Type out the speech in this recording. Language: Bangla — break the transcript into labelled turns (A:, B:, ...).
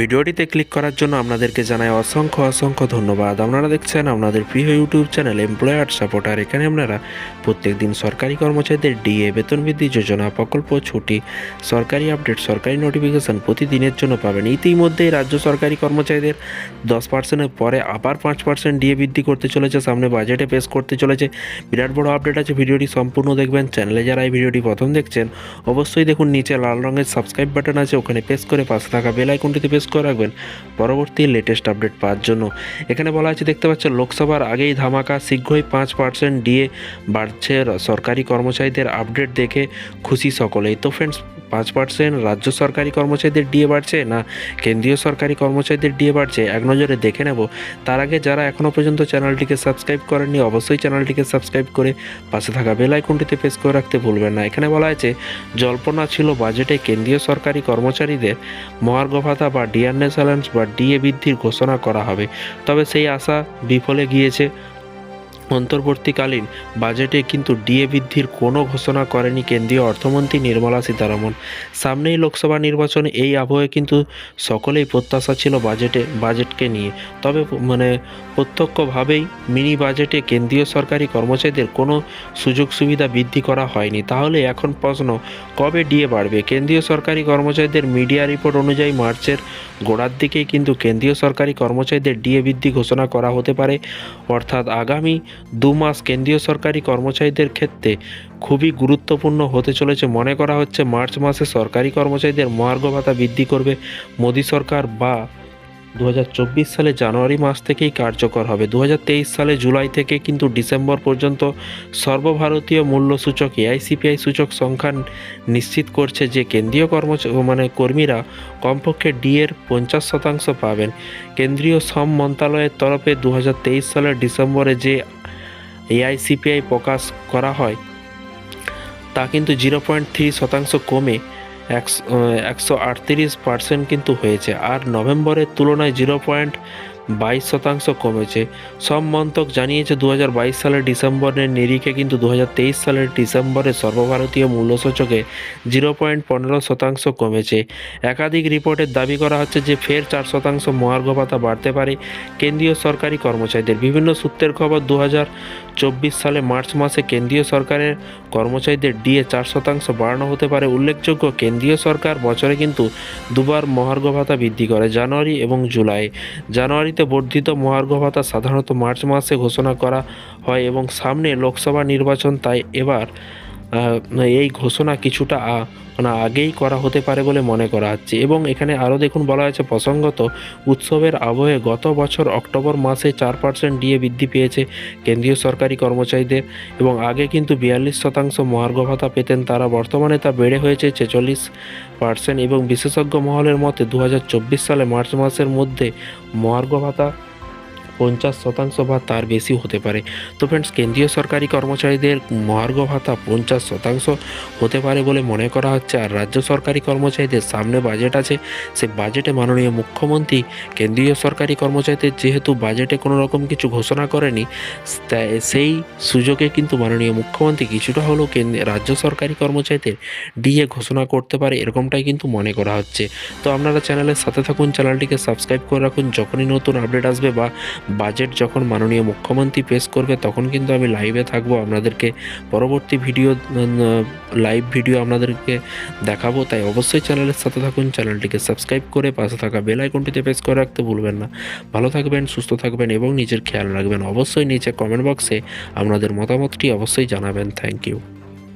A: ভিডিওটিতে ক্লিক করার জন্য আপনাদেরকে জানাই অসংখ্য অসংখ্য ধন্যবাদ। আপনারা দেখছেন আপনাদের প্রিয় ইউটিউব চ্যানেল এমপ্লয়ার সাপোর্টার এখানে আপনারা প্রত্যেক দিন সরকারি কর্মচারীদের ডিএ বেতন বৃদ্ধি যোজনা, প্রকল্প, ছুটি, সরকারি আপডেট সরকারি নোটিফিকেশন প্রতিদিনের জন্য পাবেন। ইতিমধ্যেই রাজ্য সরকারি কর্মচারীদের দশ পার্সেন্টের পরে আবার পাঁচ পার্সেন্ট ডিএ বৃদ্ধি করতে চলেছে, সামনে বাজেটে পেশ করতে চলেছে। বিরাট বড় আপডেট আছে, ভিডিওটি সম্পূর্ণ দেখবেন। চ্যানেলে যারা এই ভিডিওটি প্রথম দেখছেন, অবশ্যই দেখুন, নিচে লাল রঙের সাবস্ক্রাইব বাটন আছে, ওখানে প্রেস করে পাশে থাকা বেল আইকনটিতে প্রেস করে রাখবেন। পরবর্তী লেটেস্ট আপডেট পাওয়ার জন্য। এখানে বলা হয়েছে, দেখতে পাচ্ছেন, লোকসভার আগেই ধামাকা শীঘ্রই পাঁচ পার্সেন্ট ডিএ বাড়ছে সরকারি কর্মচারীদের আপডেট দেখে খুশি সকলেই। তো ফ্রেন্ডস পাঁচ পার্সেন্ট রাজ্য সরকারি কর্মচারীদের ডিএ বাড়ছে না কেন্দ্রীয় সরকারি কর্মচারীদের ডিএ বাড়ছে? এক নজরে দেখে নেব। তার আগে যারা এখনও পর্যন্ত চ্যানেলটিকে সাবস্ক্রাইব করেননি, অবশ্যই চ্যানেলটিকে সাবস্ক্রাইব করে পাশে থাকা বেল আইকনটিতে প্রেস করে রাখতে ভুলবেন না। এখানে বলা হয়েছে, জল্পনা ছিল বাজেটে কেন্দ্রীয় সরকারি কর্মচারীদের মহার্ঘ ভাতা বা ডিআরএস অ্যালায়েন্স বা ডিএ বৃদ্ধির ঘোষণা করা হবে। তবে সেই আশা বিফলে গিয়েছে। অন্তর্বর্তীকালীন বাজেটে কিন্তু ডিএ বৃদ্ধির কোনো ঘোষণা করেনি কেন্দ্রীয় অর্থমন্ত্রী নির্মলা সীতারামন। সামনেই লোকসভা নির্বাচন এই আবহে কিন্তু সকলেই প্রত্যাশা ছিল বাজেটে, বাজেটকে নিয়ে। তবে মানে প্রত্যক্ষভাবেই মিনি বাজেটে কেন্দ্রীয় সরকারি কর্মচারীদের কোনো সুযোগ সুবিধা বৃদ্ধি করা হয়নি। তাহলে এখন প্রশ্ন, কবে ডিএ বাড়বে? কেন্দ্রীয় সরকারি কর্মচারীদের মিডিয়া রিপোর্ট অনুযায়ী মার্চের গোড়ার দিকেই কিন্তু কেন্দ্রীয় সরকারি কর্মচারীদের ডিএ বৃদ্ধি ঘোষণা করা হতে পারে। অর্থাৎ আগামী দু মাস কেন্দ্রীয় সরকারি কর্মচারীদের ক্ষেত্রে খুবই গুরুত্বপূর্ণ হতে চলেছে। মনে করা হচ্ছে মার্চ মাসে সরকারি কর্মচারীদের মহার্ঘ ভাতা বৃদ্ধি করবে। মোদী সরকার বা দু হাজার চব্বিশ সালে জানুয়ারি মাস থেকেই কার্যকর হবে। দু হাজার তেইশ সালে জুলাই থেকে কিন্তু ডিসেম্বর পর্যন্ত সর্বভারতীয় মূল্য সূচক এআইসিপিআই সূচক সংখ্যা নিশ্চিত করছে যে কেন্দ্রীয় কর্মচারী মানে কর্মীরা কমপক্ষে ডি এর পঞ্চাশ শতাংশ পাবেন। কেন্দ্রীয় শ্রম মন্ত্রণালয়ের তরফে দু হাজার তেইশ সালের ডিসেম্বরে যে এআইসিপিআই প্রকাশ করা হয়, তা কিন্তু জিরো পয়েন্ট থ্রি শতাংশ কমে একশো একশো আটত্রিশ পার্সেন্ট কিন্তু হয়েছে। আর নভেম্বরের তুলনায় জিরো পয়েন্ট বাইশ শতাংশ কমেছে। সব মন্তক জানিয়েছে দু হাজার বাইশ সালের ডিসেম্বরের নিরিখে কিন্তু দু হাজার তেইশ সালের ডিসেম্বরে সর্বভারতীয় মূল্যসূচকে জিরো পয়েন্ট পনেরো শতাংশ কমেছে। একাধিক রিপোর্টের দাবি করা হচ্ছে যে ফের চার শতাংশ মহার্ঘ ভাতা বাড়তে পারে কেন্দ্রীয় সরকারি কর্মচারীদের। বিভিন্ন সূত্রের খবর দু সালে মার্চ মাসে কেন্দ্রীয় সরকারের কর্মচারীদের ডিএ চার শতাংশ বাড়ানো হতে পারে। উল্লেখযোগ্য, কেন্দ্রীয় সরকার বছরে কিন্তু দুবার মহার্ঘ ভাতা বৃদ্ধি করে জানুয়ারি এবং জুলাই। জানুয়ারিতে বর্ধিত মহার্ঘ ভাতা সাধারণত মার্চ মাসে ঘোষণা করা হয় এবং সামনে লোকসভা নির্বাচন, তাই এবার এই ঘোষণা কিছুটা মানে আগেই করা হতে পারে বলে মনে করা হচ্ছে। এবং এখানে আরও দেখুন, বলা হয়েছে প্রসঙ্গত, উৎসবের আবহে গত বছর অক্টোবর মাসে চার পার্সেন্ট ডিএ বৃদ্ধি পেয়েছে কেন্দ্রীয় সরকারি কর্মচারীদের এবং আগে কিন্তু বিয়াল্লিশ শতাংশ মহার্ঘ ভাতা পেতেন তারা, বর্তমানে তা বেড়ে হয়েছে ছেচল্লিশ পার্সেন্ট এবং বিশেষজ্ঞ মহলের মতে দু হাজার চব্বিশ সালে মার্চ মাসের মধ্যে মহার্ঘ ভাতা পঞ্চাশ শতাংশ বা তার বেশি হতে পারে। তো ফ্রেন্ডস কেন্দ্রীয় সরকারি কর্মচারীদের মহার্ঘ ভাতা পঞ্চাশ শতাংশ হতে পারে বলে মনে করা হচ্ছে। আর রাজ্য সরকারি কর্মচারীদের সামনে বাজেট আছে। সে বাজেটে মাননীয় মুখ্যমন্ত্রী কেন্দ্রীয় সরকারি কর্মচারীদের যেহেতু বাজেটে কোনো রকম কিছু ঘোষণা করেনি সেই সুযোগে কিন্তু মাননীয় মুখ্যমন্ত্রী কিছুটা হলেও কেন্দ্র রাজ্য সরকারি কর্মচারীদের ডিএ ঘোষণা করতে পারে এরকমটাই কিন্তু মনে করা হচ্ছে। তো আপনারা চ্যানেলের সাথে থাকুন চ্যানেলটিকে সাবস্ক্রাইব করে রাখুন। যখনই নতুন আপডেট আসবে বা বাজেট যখন মাননীয় মুখ্যমন্ত্রী পেশ করবে, তখন কিন্তু আমি লাইভে থাকব, আপনাদেরকে পরবর্তী ভিডিও লাইভ ভিডিও আপনাদেরকে দেখাবো। তাই অবশ্যই চ্যানেলের সাথে থাকুন, চ্যানেলটিকে সাবস্ক্রাইব করে পাশে থাকা বেল আইকনটিতে প্রেস করে রাখতে ভুলবেন না। ভালো থাকবেন, সুস্থ থাকবেন এবং নিজের খেয়াল রাখবেন। অবশ্যই নিচে কমেন্ট বক্সে আপনাদের মতামতটি অবশ্যই জানাবেন। Thank you